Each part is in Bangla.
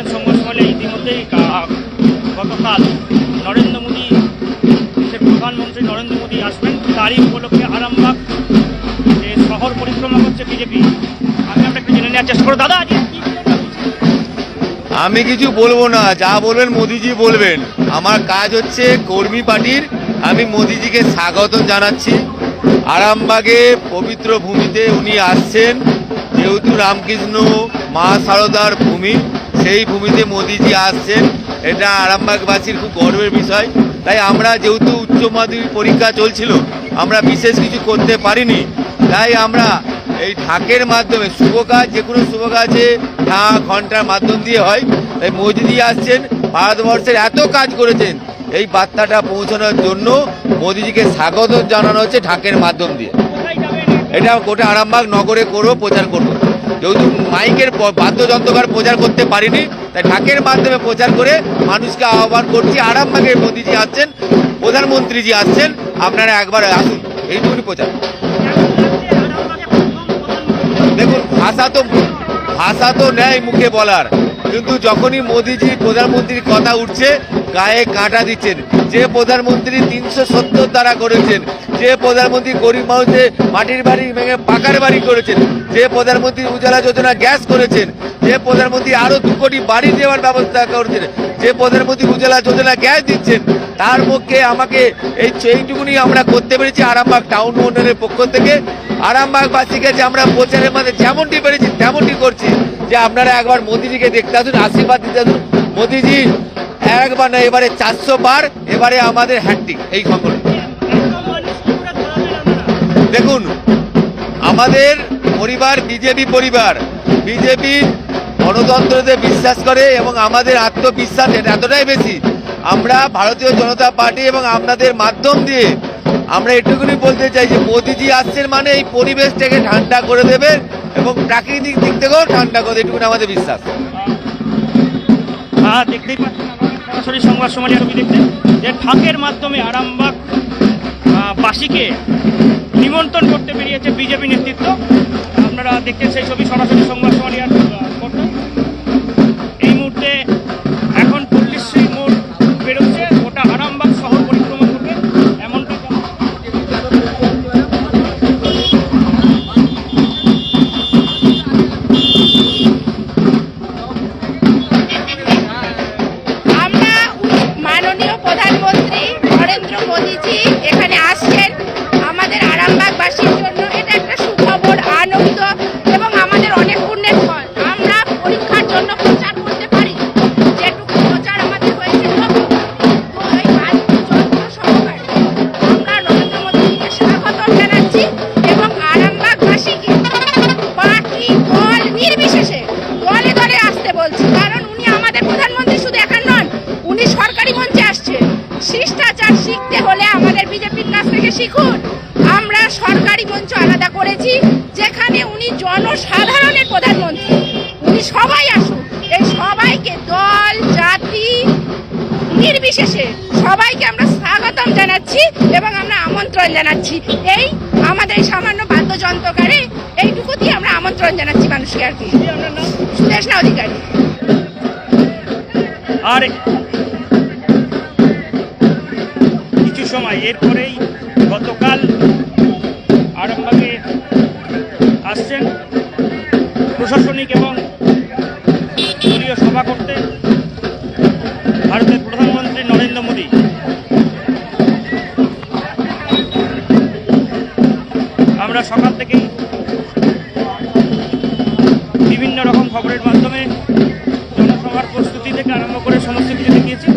দেখছেন সংবাদ সম্মেলনে ইতিমধ্যেই গতকাল নরেন্দ্র মোদী দেশের প্রধানমন্ত্রী নরেন্দ্র মোদী আসবেন। তারই উপলক্ষে আরামবাগ, যে শহর পরিক্রমা করছে বিজেপি। আমি একটু জেনে নেওয়ার চেষ্টা করো দাদা আমি কিছু বলব না, যা বলবেন মোদিজি বলবেন। আমার কাজ হচ্ছে কর্মী পার্টির, আমি মোদিজিকে স্বাগত জানাচ্ছি। আরামবাগে পবিত্র ভূমিতে উনি আসছেন, যেহেতু রামকৃষ্ণ মা সারদার ভূমি। সেই ভূমিতে মোদিজি আসছেন, এটা আরামবাগবাসীর খুব গর্বের বিষয়। তাই আমরা যেহেতু উচ্চ মাধ্যমিক পরীক্ষা চলছিল, আমরা বিশেষ কিছু করতে পারিনি। তাই আমরা এই ঢাকের মাধ্যমে, শুভ কাজ, যে কোনো শুভ কাজে ঢাক, ঘণ্টার মাধ্যম দিয়ে হয়। তাই মোদিজি আসছেন, ভারতবর্ষের এত কাজ করেছেন, এই বার্তাটা পৌঁছানোর জন্য মোদিজিকে স্বাগত জানানো হচ্ছে ঢাকের মাধ্যম দিয়ে। এটা গোটা আরামবাগ নগরে করব, প্রচার করব। যেহেতু মাইকের বাদ্যযন্ত্রকার প্রচার করতে পারিনি, তাই ঢাকের মাধ্যমে প্রচার করে মানুষকে আহ্বান করছি। আরামবাগের মোদিজি আসছেন, প্রধানমন্ত্রীজি আসছেন, আপনারা একবার আসুন, এইটুকুনি প্রচার। দেখুন, ভাষা তো ভাষা তো নেয় মুখে বলার, কিন্তু যখনই মোদিজি প্রধানমন্ত্রীর কথা উঠছে গায়ে কাঁটা দিচ্ছেন। যে প্রধানমন্ত্রী তিনশো সত্তর দ্বারা করেছেন, যে প্রধানমন্ত্রী গরিব মানুষের মাটির বাড়ি ভেঙে পাকার বাড়ি করেছেন, যে প্রধানমন্ত্রী উজালা যোজনা গ্যাস করেছেন, যে প্রধানমন্ত্রী আরও দু কোটি বাড়ি দেওয়ার ব্যবস্থা করেছেন, যে প্রধানমন্ত্রী উজালা যোজনা গ্যাস দিচ্ছেন, তার পক্ষে আমাকে এই এইটুকুনি আমরা করতে পেরেছি আরামবাগ টাউন মন্ডলের পক্ষ থেকে। আরামবাগবাসীকে যে আমরা প্রচারের মধ্যে যেমনটি পেরেছি, তেমনটি করছি। যে আপনারা একবার মোদিজিকে দেখতে আসুন, আশীর্বাদ দিতে আসুন। মোদিজি একবার না এবারে চারশো বার, এবারে আমাদের হ্যাট্রিক এই খবর। দেখুন, আমাদের পরিবার বিজেপি পরিবার, বিজেপি গণতন্ত্রতে বিশ্বাস করে এবং আমাদের আত্মবিশ্বাস এতটাই বেশি। আমরা ভারতীয় জনতা পার্টি এবং আপনাদের মাধ্যম দিয়ে আমরা এটুকুনি বলতে চাই যে মোদিজি আসছেন মানে এই পরিবেশটাকে ঠান্ডা করে দেবে এবং প্রাকৃতিক দিক থেকেও ঠান্ডা করে এটুকুনি আমাদের বিশ্বাস। হ্যাঁ দেখতেই সরাসরি সংবাদ সমাজের আরবি দেখতে যে ঠাকের মাধ্যমে আরামবাগ বাসীকে নিমন্ত্রণ করতে বেরিয়েছে বিজেপি নেতৃত্ব। আপনারা দেখছেন সেই ছবি সরাসরি সংবাদ শুধু নন, উনি সরকারি মঞ্চে আসছেন শিষ্টাচার শিখতে হলে আমাদের বিজেপির কাছ থেকে শিখুন। আমরা সরকারি মঞ্চ আলাদা করেছি, যেখানে উনি জনসাধারণের প্রধানমন্ত্রী। উনি সবাই আসুন এই সবাইকে দল, জাতি নির্বিশেষে সবাইকে আমরা স্বাগতম জানাচ্ছি এবং আমরা আমন্ত্রণ জানাচ্ছি। এই আমাদের সামান্য বাদ্যযন্ত্রকারে এইটুকু দিয়ে আমরা আমন্ত্রণ জানাচ্ছি মানুষকে আর কি। সুদেশনা অধিকারী। আর। কিছু সময় এরপরেই গতকাল আরামবাগে আসছেন প্রশাসনিক এবং দলীয় সভা করতে ভারতের প্রধানমন্ত্রী নরেন্দ্র মোদী। আমরা সকাল থেকেই বিভিন্ন রকম খবরের মাধ্যমে থেকে আরম্ভ করে সমস্ত কিছু দেখিয়েছি।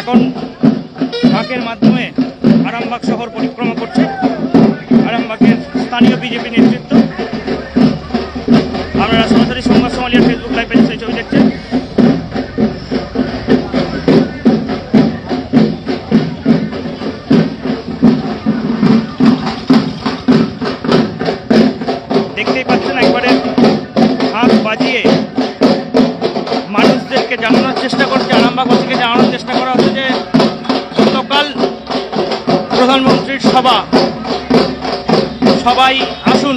এখন ঢাকের মাধ্যমে আরামবাগ শহর পরিক্রমা করছে। আরামবাগের স্থানীয় বিজেপি নেতৃত্ব বাজিয়ে মানুষদেরকে জানানোর চেষ্টা করছে, আরামবাগবাসীকে জানানোর চেষ্টা করা হচ্ছে যে গতকাল প্রধানমন্ত্রীর সভা। সবাই আসুন।